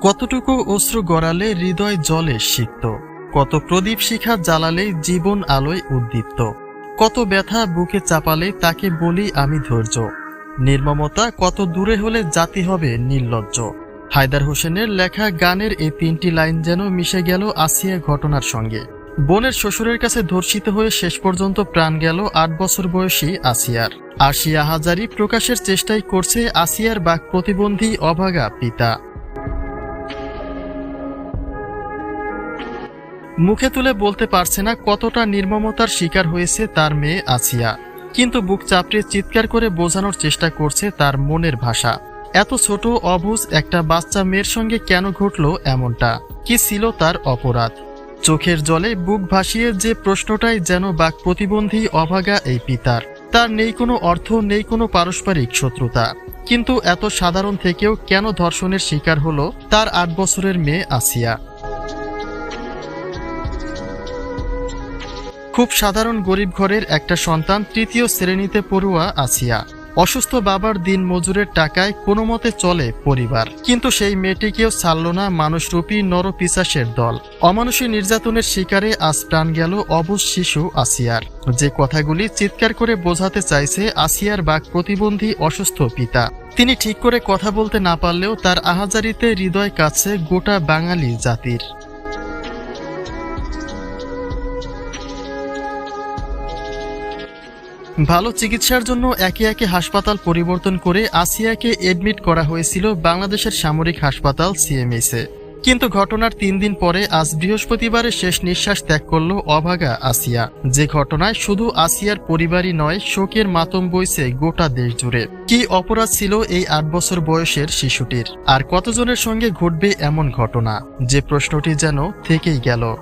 কতটুকু অশ্রু গড়ালে হৃদয় জলে সিক্ত? কত প্রদীপ শিখা জ্বালালে জীবন আলোয় উদ্দীপ্ত? কত ব্যথা বুকে চাপালে তাকে বলি আমি ধৈর্য? নির্মমতা কত দূরে হলে জাতি হবে নির্লজ্জ? হায়দার হোসেনের লেখা গানের এই তিনটি লাইন যেন মিশে গেল আসিয়া ঘটনার সঙ্গে। বোনের শ্বশুরের কাছে ধর্ষিত হয়ে শেষ পর্যন্ত প্রাণ গেল আট বছর বয়সী আসিয়ার। আসিয়া হাজারি প্রকাশের চেষ্টাই করছে আসিয়ার বাক প্রতিবন্ধী অভাগা পিতা। মুখে তুলে বলতে পারছে না কতটা নির্মমতার শিকার হয়েছে তার মেয়ে আসিয়া। কিন্তু বুক চাপড়ে চিৎকার করে বোঝানোর চেষ্টা করছে তার মনের ভাষা। এত ছোট, অবুজ একটা বাচ্চা মেয়ের সঙ্গে কেন ঘটল এমনটা? কি ছিল তার অপরাধ? চোখের জলে বুক ভাসিয়ে যে প্রশ্নটাই যেন বাক প্রতিবন্ধী অভাগা এই পিতার। তার নেই কোনো অর্থ, নেই কোনো পারস্পরিক শত্রুতা। কিন্তু এত সাধারণ থেকেও কেন ধর্ষণের শিকার হলো তার আট বছরের মেয়ে আসিয়া? খুব সাধারণ গরিব ঘরের একটা সন্তান তৃতীয় শ্রেণীতে পড়ুয়া আসিয়া। অসুস্থ বাবার দিন মজুরের টাকায় কোনো মতে চলে পরিবার। কিন্তু সেই মেয়েটিকেও ছাড়ল না মানুষরূপী নরপিসাসের দল। অমানুষী নির্যাতনের শিকারে আজ প্রাণ গেল অবুজ শিশু আসিয়ার। যে কথাগুলি চিৎকার করে বোঝাতে চাইছে আসিয়ার বাক প্রতিবন্ধী অসুস্থ পিতা। তিনি ঠিক করে কথা বলতে না পারলেও তার আহাজারিতে হৃদয় কাছে গোটা বাঙালি জাতির। ভালো চিকিৎসার জন্য একে একে হাসপাতাল পরিবর্তন করে আসিয়াকে এডমিট করা হয়েছিল বাংলাদেশের সামরিক হাসপাতাল সিএমএসে কিন্তু ঘটনার তিন দিন পরে আজ বৃহস্পতিবারে শেষ নিঃশ্বাস ত্যাগ করল অভাগা আসিয়া। যে ঘটনায় শুধু আসিয়ার পরিবারই নয়, শোকের মাতম বইছে গোটা দেশ জুড়ে। কি অপরাধ ছিল এই আট বছর বয়সের শিশুটির? আর কতজনের সঙ্গে ঘটবে এমন ঘটনা? যে প্রশ্নটি যেন থেকেই গেল।